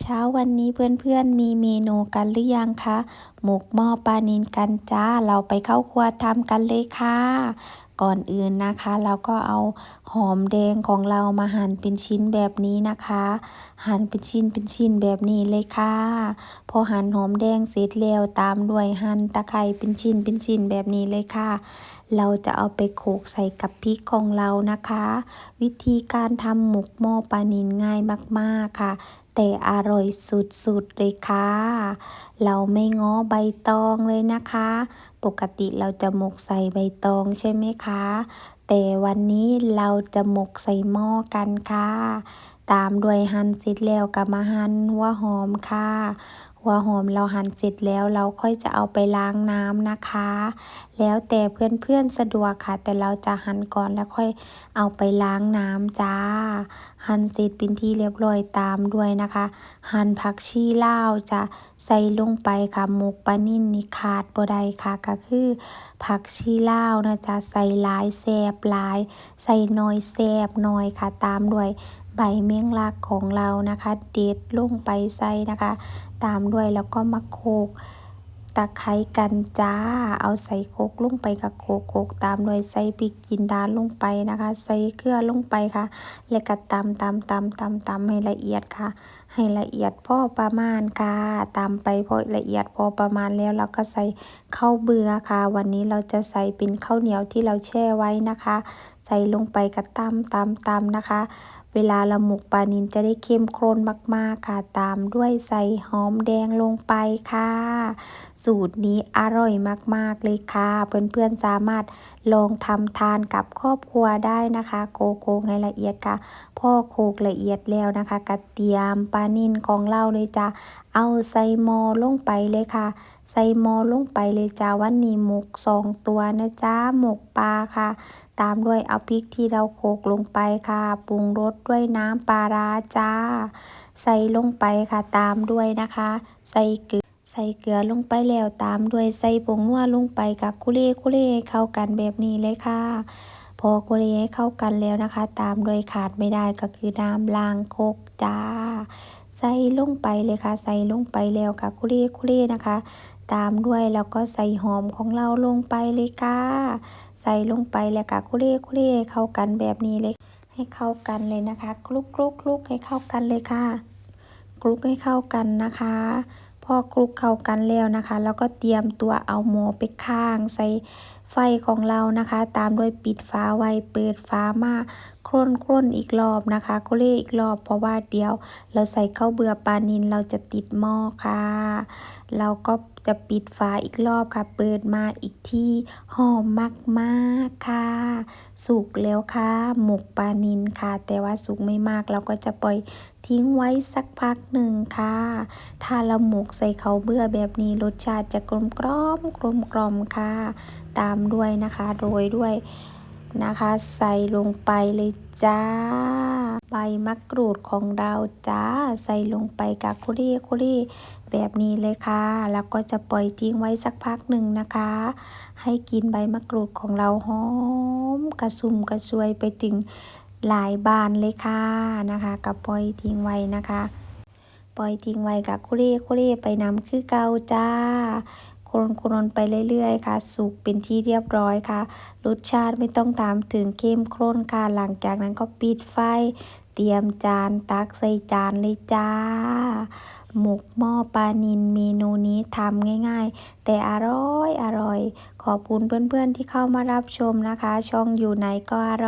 เช้าวันนี้เพื่อนๆมีเมนูกันหรือยังคะ หมกหม้อปลานิลกันจ้า เราไปเข้าครัวทำกันเลยค่ะ ก่อนอื่นนะคะ เราก็เอาหอมแดงของเรามาหั่นเป็นชิ้นแบบนี้นะคะ หั่นเป็นชิ้นเป็นชิ้นแบบนี้เลยค่ะ พอหั่นหอมแดงเสร็จแล้วตามด้วยหั่นตะไคร้เป็นชิ้นเป็นชิ้นแบบนี้เลยค่ะ เราจะเอาไปโขลกใส่กับพริกของเรานะคะ วิธีการทำหมกหม้อปลานิลง่ายมากๆค่ะ แต่อร่อยสุดๆเลยค่ะ เราไม่ง้อใบตองเลยนะคะ ปกติเราจะหมกใส่ใบตองใช่ไหมคะ แต่วันนี้เราจะหมกใส่หม้อกันค่ะ ตามด้วยหั่นเสร็จแล้วก็มาหั่นหัวหอมค่ะ หัวหอมเราหั่นเสร็จแล้วเราค่อยจะเอาไปล้างน้ำนะคะ แล้วแต่เพื่อนๆสะดวกค่ะ แต่เราจะหั่นก่อนแล้วค่อยเอาไปล้างน้ำจ้า หั่นเสร็จเป็นที่เรียบร้อยตามด้วยนะคะ หั่นผักชีลาวจะใส่ลงไปค่ะหมกปลานิ่นนี่ขาดบ่ได้ค่ะ ก็คือ ผักชีลาวนะจ๊ะใส่หลายแซ่บหลาย ใส่น้อยแซ่บน้อยค่ะ ตามด้วยใบเมี่ยงลักของเรานะคะ เด็ดลงไปใส่นะคะ ตามด้วยแล้วก็มาโขก ตะไคร้กันจ้า เอาใส่โคกลงไปกับโคกโคกตามด้วยใส่พริกจินดาลงไปนะคะ ใส่เกลือลงไปค่ะ แล้วก็ตำตำตำตำตำให้ละเอียดค่ะ ให้ละเอียดพอประมาณค่ะตำไปพอละเอียดพอประมาณแล้วเราก็ใส่ข้าวเบื่อค่ะ วันนี้เราจะใส่เป็นข้าวเหนียวที่เราแช่ไว้นะคะ ใส่ลงไปกับตำตำตำนะคะ เวลาเราหมกปลานิลจะได้เข้มข้นมากๆค่ะตามด้วยใส่หอมแดงลงไปค่ะ สูตรนี้อร่อยมากๆเลยค่ะ เพื่อนๆสามารถลองทำทานกับครอบครัวได้นะคะโกโก้ให้ละเอียดค่ะ พ่อโขกละเอียดแล้วนะคะกระเทียมปลานิ่นของเราเลยจ้ะเอาใส่หม้อลงไปเลยค่ะ ใส่หม้อลงไปเลยจ้าวันนี้หมกสองตัวนะจ้าหมกปลาค่ะ ตามด้วยเอาพริกที่เราโขกลงไปค่ะ ปรุงรสด้วยน้ำปลาร้าจ้า ใส่ลงไปค่ะตามด้วยนะคะ ใส่เกลือใส่เกลือลงไปแล้วตามด้วยใส่ผงนัวลงไปกับคุเร่คุเร่เข้ากันแบบนี้เลยค่ะ พอคุเร่ให้เข้ากันแล้วนะคะ ตามด้วยขาดไม่ได้ก็คือน้ำล้างโคกจ้าใส่ลงไปเลยค่ะ ใส่ลงไปแล้วค่ะคุเร่คุเร่นะคะ ตามด้วยแล้วก็ใส่หอมของเราลงไปเลยค่ะ ใส่ลงไปแล้วก็คุเร่คุเร่เข้ากันแบบนี้เลย ให้เข้ากันเลยนะคะ คลุกคลุกคลุกให้เข้ากันเลยค่ะ คลุกให้เข้ากันนะคะ พอคลุกเข้ากันแล้วนะคะ แล้วก็เตรียมตัวเอาหม้อไปข้างใส่ ไฟของเรานะคะ ตามด้วยปิดฝาไว้เปิดฝามาคร่นคร่นอีกรอบนะคะก็เล่อีกรอบเพราะว่าเดี๋ยว เราใส่ข้าวเบื่อปลานิลเราจะติดหม้อค่ะ เราก็จะปิดฝาอีกรอบค่ะ เปิดมาอีกที่หอมมากๆค่ะ สุกแล้วค่ะ หมกปลานิลค่ะ แต่ว่าสุกไม่มากเราก็จะปล่อยทิ้งไว้สักพักหนึ่งค่ะ ถ้าเราหมกใส่เขาเบื่อแบบนี้รสชาติจะกลมกล่อมกลมกล่อมค่ะ ตามด้วยนะคะ โรยด้วยนะคะ ใส่ลงไปเลยจ้า ใบมะกรูดของเราจ้า ใส่ลงไปกับคุเร่คุเร่แบบนี้เลยค่ะ แล้วก็จะปล่อยทิ้งไว้สักพักหนึ่งนะคะ ให้กินใบมะกรูดของเราหอมกระซุ่มกระซวยไปถึงหลายบานเลยค่ะนะคะกับปล่อยทิ้งไว้นะคะ ปล่อยทิ้งไว้กับคุเร่คุเร่ไปนำคือเกาจ้า คนคนไปเรื่อยๆ ค่ะ สุกเป็นที่เรียบร้อยค่ะ รสชาติไม่ต้องตามถึงเข้มข้นค่ะ หลังจากนั้นก็ปิดไฟ เตรียมจานตักใส่จานเลยจ้า หมกหม้อปลานิลเมนูนี้ทำง่ายๆ แต่อร่อยอร่อย ขอบคุณเพื่อนๆที่เข้ามารับชมนะคะ ช่องอยู่ไหนก็อร่อย